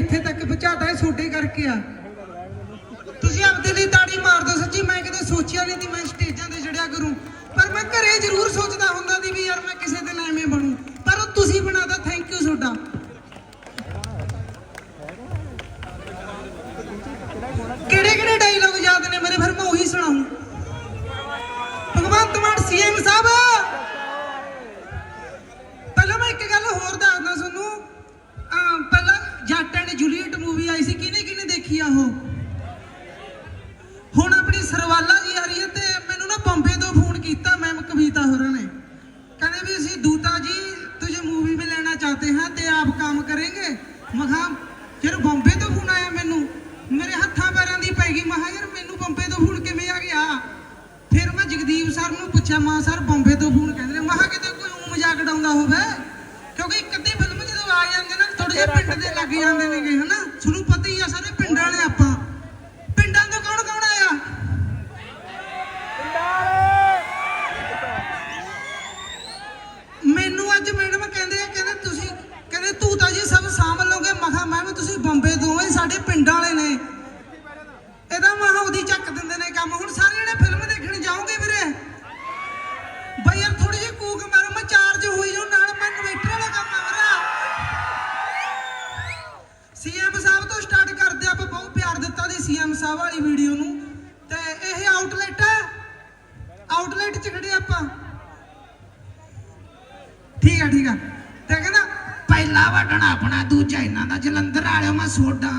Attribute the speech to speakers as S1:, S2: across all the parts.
S1: ਇੱਥੇ ਤੱਕ ਪਹੁੰਚਾਤਾ ਇਹ ਛੋਟੇ ਕਰਕੇ ਆ। ਤੁਸੀਂ ਆਪਦੇ ਲਈ ਤਾੜੀ ਮਾਰ ਦਿਓ ਸੱਚੀ, ਮੈਂ ਕਦੇ ਸੋਚਿਆ ਨਹੀਂ ਸੀ ਮੈਂ ਸਟੇਜਾਂ ਤੇ ਚੜਿਆ ਕਰੂੰ। ਪਰ ਮੈਂ ਘਰੇ ਜ਼ਰੂਰ ਸੋਚਦਾ ਹੁੰਦਾ ਸੀ ਵੀ ਯਾਰ ਮੈਂ ਕਿਸੇ ਦਿਨ ਐਵੇਂ ਬਣੂ। ਪਰ ਉਹ ਤੁਸੀਂ ਬਣਾਦਾ ਥੈਂਕ ਯੂ ਤੁਹਾਡਾ। ਕਿਹੜੇ ਕਿਹੜੇ ਡਾਇਲੌਗ ਯਾਦ ਨੇ ਮੇਰੇ? ਫਿਰ ਮੈਂ ਉਹੀ ਸੁਣਾਉਂ ਭਗਵੰਤ ਮਾਨ ਸੀਐਮ ਸਾਹਿਬ ਪਹਿਲਾਂ ਮੈਂ ਇੱਕ ਗੱਲ ਹੋਰ ਦੱਸਦਾ ਤੁਹਾਨੂੰ ਅਮ ਪਹਿਲਾਂ ਜੱਟ ਐਂਡ ਜੂਲੀਅਟ ਮੂਵੀ ਆਈ ਸੀ ਕਿਹਨੇ ਕਿਹਨੇ ਦੇਖੀ ਆ ਉਹ ਹੁਣ ਆਪਣੀ ਸਰਵਾਲਾ ਜੀ ਆ ਰਹੀ ਹੈ ਤੇ ਮੈਨੂੰ ਨਾ ਬੰਬੇ ਤੋਂ ਫੋਨ ਕੀਤਾ ਮੈਮ ਕਵਿਤਾ ਹੋਰਾਂ ਨੇ। ਕਹਿੰਦੇ ਵੀ ਅਸੀਂ ਦੂਤਾ ਜੀ ਤੁਝੇ ਮੂਵੀ ਮੇ ਲੈਣਾ ਚਾਹਤੇ ਹਾਂ ਤੇ ਆਪ ਕੰਮ ਕਰੇਂਗੇ। ਮਖਾ ਯਾਰ ਬੰਬੇ ਤੋਂ ਫੋਨ ਆਇਆ ਮੈਨੂੰ। ਮੇਰੇ ਹੱਥਾਂ ਪੈਰਾਂ ਦੀ ਪੈ ਗਈ ਮਹਾ ਯਾਰ ਮੈਨੂੰ ਬੰਬੇ ਤੋਂ ਫੋਨ ਕਿਵੇਂ ਆ ਗਿਆ? ਫਿਰ ਮੈਂ ਜਗਦੀਪ ਸਰ ਨੂੰ ਪੁੱਛਿਆ, ਮਾਂ ਸਰ ਬੰਬੇ ਤੋਂ ਫੋਨ ਕਹਿੰਦੇ ਨੇ। ਮਹਾ ਕਿਤੇ ਕੋਈ ਉਂ ਮਜ਼ਾਕ ਡਾਉਂਦਾ ਹੋਵੇ? ਕਿਉਂਕਿ ਇੱਕ ਅੱਧੀ ਫਿਲਮ ਜਦੋਂ ਆ ਜਾਂਦੇ ਨੇ ਥੋੜੇ ਜਿਹੇ ਪਿੰਡ ਦੇ ਲੱਗ ਜਾਂਦੇ ਨੇਗੇ, ਹਨਾ? ਪਿੰਡਾਂ ਵਾਲੇ ਨੇ। ਇਹਦਾ ਮਹਾ ਉਹਦੀ ਚੱਕ ਦਿੰਦੇ ਨੇ ਕੰਮ। ਹੁਣ ਸਾਰੇ ਜਿਹੜੇ ਫਿਲਮ ਦੇਖਣ ਜਾਓਗੇ ਵੀਰੇ। ਬਈ ਯਾਰ ਥੋੜੀ ਜਿਹੀ ਕੂਕ ਮਾਰੋ, ਮੈਂ ਚਾਰਜ ਹੋਈ ਜਾਉ ਨਾਲ ਮੈਂ ਇਨਵੇਟਰ ਵਾਲਾ ਕੰਮ ਆ ਮੇਰਾ ਸੀਐਮ ਸਾਹਿਬ ਤੋਂ ਸਟਾਰਟ ਕਰਦੇ ਆਪਾਂ, ਬਹੁਤ ਪਿਆਰ ਦਿੱਤਾ ਦੀ ਸੀਐਮ ਸਾਹਿਬ ਵਾਲੀ ਵੀਡੀਓ ਨੂੰ। ਤੇ ਇਹ ਆਊਟਲੈਟ ਹੈ ਆਊਟਲੈਟ ਚ ਖੜੇ ਆਪਾਂ। ਠੀਕ ਆ ਠੀਕ ਆ। ਤੇ ਕਹਿੰਦਾ, ਪਹਿਲਾ ਵਟਣ ਆਪਣਾ, ਦੂਜਾ ਇਹਨਾਂ ਦਾ ਜਲੰਧਰ ਵਾਲਿਓ ਮੈਂ ਸੋਡਾ।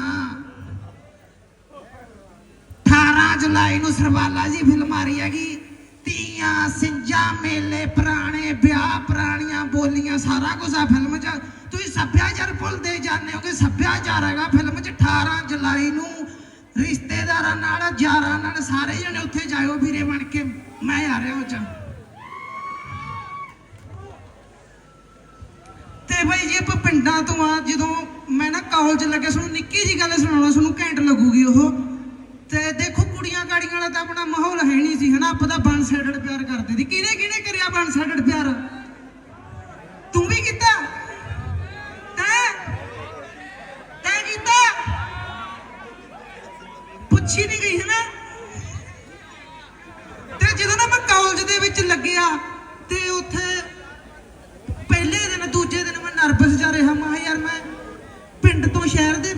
S1: ਜੁਲਾਈ ਨੂੰ ਸਰਵਾਲਾ ਜੀ ਫਿਲਮ ਆ ਰਹੀ ਹੈਗੀ। ਤੀਆਂ ਸਿੰਜਾਂ, ਮੇਲੇ, ਪੁਰਾਣੇ ਵਿਆਹ, ਪੁਰਾਣੀਆਂ ਬੋਲੀਆਂ, ਸਾਰਾ ਕੁਝ ਆ ਫਿਲਮ 'ਚ। ਤੁਸੀਂ ਸੱਭਿਆਚਾਰ ਭੁੱਲਦੇ ਜਾਂਦੇ ਹੋ ਕਿ ਸੱਭਿਆਚਾਰ ਹੈਗਾ ਫਿਲਮ 'ਚ। 18 ਜੁਲਾਈ ਨੂੰ ਰਿਸ਼ਤੇਦਾਰਾਂ ਨਾਲ, ਯਾਰਾਂ ਨਾਲ ਸਾਰੇ ਜਣੇ ਉੱਥੇ ਜਾਇਓ ਵੀਰੇ ਬਣ ਕੇ। ਮੈਂ ਆ ਰਿਹਾ ਉਹ 'ਚ। ਤੇ ਭਾਈ ਜੀ, ਆਪਾਂ ਪਿੰਡਾਂ ਤੋਂ ਆ, ਜਦੋਂ ਮੈਂ ਨਾ ਕਾਲਜ ਲੱਗੇ, ਤੁਹਾਨੂੰ ਨਿੱਕੀ ਜੀ ਗੱਲ ਸੁਣਾਉਣਾ, ਤੁਹਾਨੂੰ ਘੈਂਟ ਲੱਗੂਗੀ ਉਹ। ਤੇ ਦੇਖੋ ਕੁੜੀਆਂ ਕਾੜੀਆਂ ਵਾਲਾ ਤਾਂ ਆਪਣਾ ਮਾਹੌਲ ਹੈ ਨਹੀਂ ਸੀ, ਹਨਾ? ਆਪਾਂ ਬਨ ਸਾਈਡਡ ਪਿਆਰ ਕਰਦੇ ਸੀ। ਕਿਹਨੇ ਕਿਹਨੇ ਕਰਿਆ ਬਨ ਸਾਈਡਡ ਪਿਆਰ? ਤੂੰ ਵੀ ਕੀਤਾ? ਤੈਂ ਤੈਂ ਕੀਤਾ? ਪੁੱਛੀ ਨਹੀਂ ਗਈ, ਹਨਾ? ਤੇ ਜਦੋਂ ਨਾ ਮੈਂ ਕਾਲਜ ਦੇ ਵਿੱਚ ਲੱਗਿਆ, ਤੇ ਉੱਥੇ ਪਹਿਲੇ ਦਿਨ, ਦੂਜੇ ਦਿਨ ਮੈਂ ਨਰਵਸ ਜਾ ਰਿਹਾ। ਮੈਂ ਕਿਹਾ ਯਾਰ ਮੈਂ ਪਿੰਡ ਤੋਂ ਸ਼ਹਿਰ ਦੇ